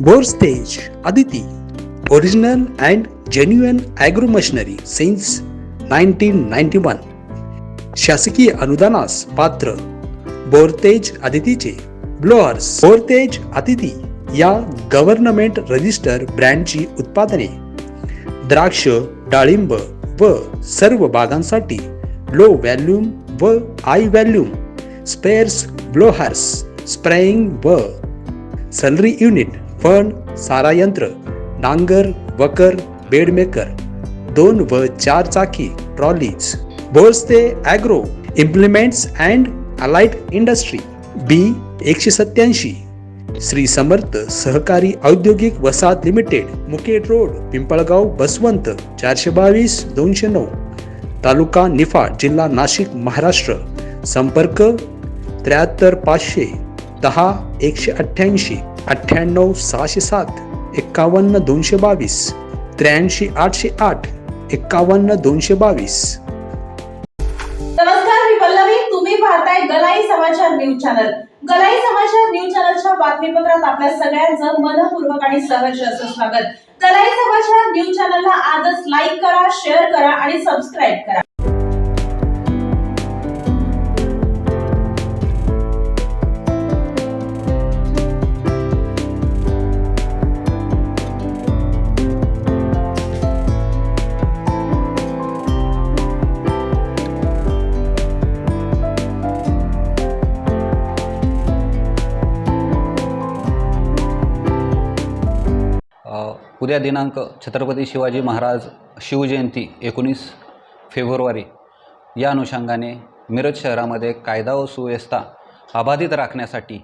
Borstage Aditi Original and genuine agro machinery since 1991 शासकीय अनुदानास पात्र बोरतेज आदितीचे ब्लोअर्स बोरतेज आदिती या गव्हर्नमेंट रजिस्टर ब्रँडची उत्पादने द्राक्ष डाळिंब व सर्व बागांसाठी लो व्हॅल्यूम व high volume sprayers blowers spraying व सलरी युनिट फण सारा यंत्र नांगर वकर बेडमेकर दोन व चार चाकी trolleys Borste agro implements and allied industry B एकशे सत्याऐंशी श्री समर्थ सहकारी औद्योगिक वसाहत लिमिटेड मुकेट रोड पिंपळगाव बसवंत चारशे बावीस दोनशे नऊ तालुका निफाड जिल्हा नाशिक महाराष्ट्र संपर्क त्र्याहत्तर पाचशे दहा एकशे अठ्ठ्याऐंशी. अठ्ठ्याण्णव सहाशे सात एक्कावन्न दोनशे बावीस त्र्याऐंशी आठशे आठ एक्कावन्न दोनशे बावीस. नमस्कार मी पल्लवी तुम्ही पाहताय गलाई समाचार न्यूज चॅनल. गलाई समाचार न्यूज चॅनलच्या बातमीपत्रात आपल्या सगळ्यांचं मनपूर्वक आणि सहर्ष असं स्वागत. गलाई समाचार न्यूज चॅनलला आजच लाईक करा शेअर करा आणि सबस्क्राईब करा. उद्या दिनांक छत्रपती शिवाजी महाराज शिवजयंती एकोणीस फेब्रुवारी. या अनुषंगाने मिरज शहरामध्ये कायदा व सुव्यवस्था अबाधित राखण्यासाठी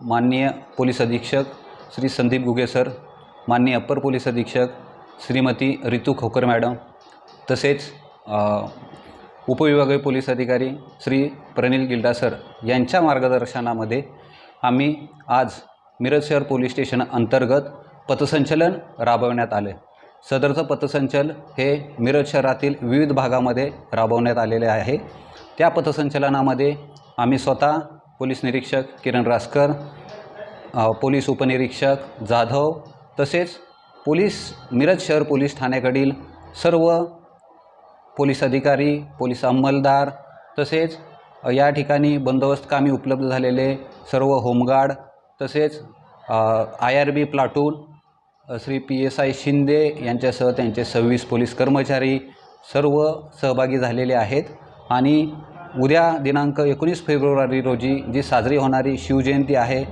माननीय पोलीस अधीक्षक श्री संदीप गुगे सर माननीय अप्पर पोलीस अधीक्षक श्रीमती रितू खोकर मॅडम तसेच उपविभागीय पोलीस अधिकारी श्री प्रनिल गिल्डा सर यांच्या मार्गदर्शनामध्ये आम्ही आज मिरज शहर पोलीस स्टेशन अंतर्गत पथसंचलन राबवण्यात आले. सदरचं पथसंचल हे मिरज शहरातील विविध भागामध्ये राबवण्यात आलेले आहे. त्या पथसंचलनामध्ये आम्ही स्वतः पोलीस निरीक्षक किरण रासकर पोलीस उपनिरीक्षक जाधव तसेच पोलीस मिरज शहर पोलीस ठाण्याकडील सर्व पोलीस अधिकारी पोलीस अंमलदार तसेच या ठिकाणी बंदोबस्त कामी उपलब्ध झालेले सर्व होमगार्ड तसेच I R B platoon Shri P S I Shinde यांच्यासह त्यांचे सव्वीस पोलीस कर्मचारी सर्व सहभागी झालेले आहेत. आणि उद्या दिनांक एकोणीस फेब्रुवारी रोजी जी साजरी होणारी शिवजयंती आहे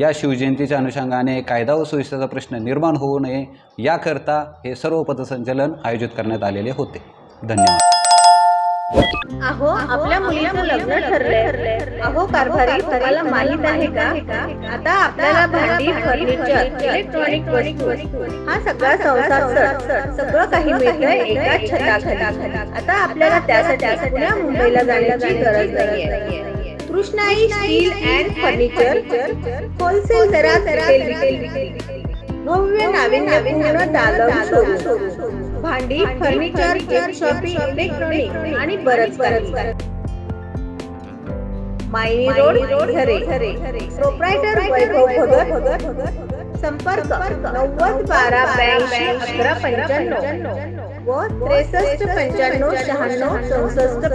या शिवजयंतीच्या अनुषंगाने कायदा व सुव्यवस्थेचा प्रश्न निर्माण होऊ नये याकरता हे सर्व पथसंचलन आयोजित करण्यात आलेले होते. धन्यवाद. अहो आपल्या मुलीचं लग्न ठरलंय. अहो कारभारी तुम्हाला माहीत आहे का? आता आपल्याला भांडी फर्निचर इलेक्ट्रॉनिक वस्तू हा सगळा संसार सर. सगळं काही मिळतंय एका छताखाली. आता आपल्याला त्यासाठी पुण्या मुंबईला जाण्याची गरज नाहीये. Krishnai steel and furniture wholesale दरात भव्य नाविन्यपूर्ण दालन शोरूम. भांडी फर्निचर शॉपिंग इलेक्ट्रॉनिक आणि बरंच काही. मायनी रोड झरे प्रोप्रायटर वैभव भगत संपर्क नव्वद बारा ब्याऐंशी अकरा पंच्याण्णव व त्रेसष्ट पंच्याण्णव शहाण्णव चौसष्ट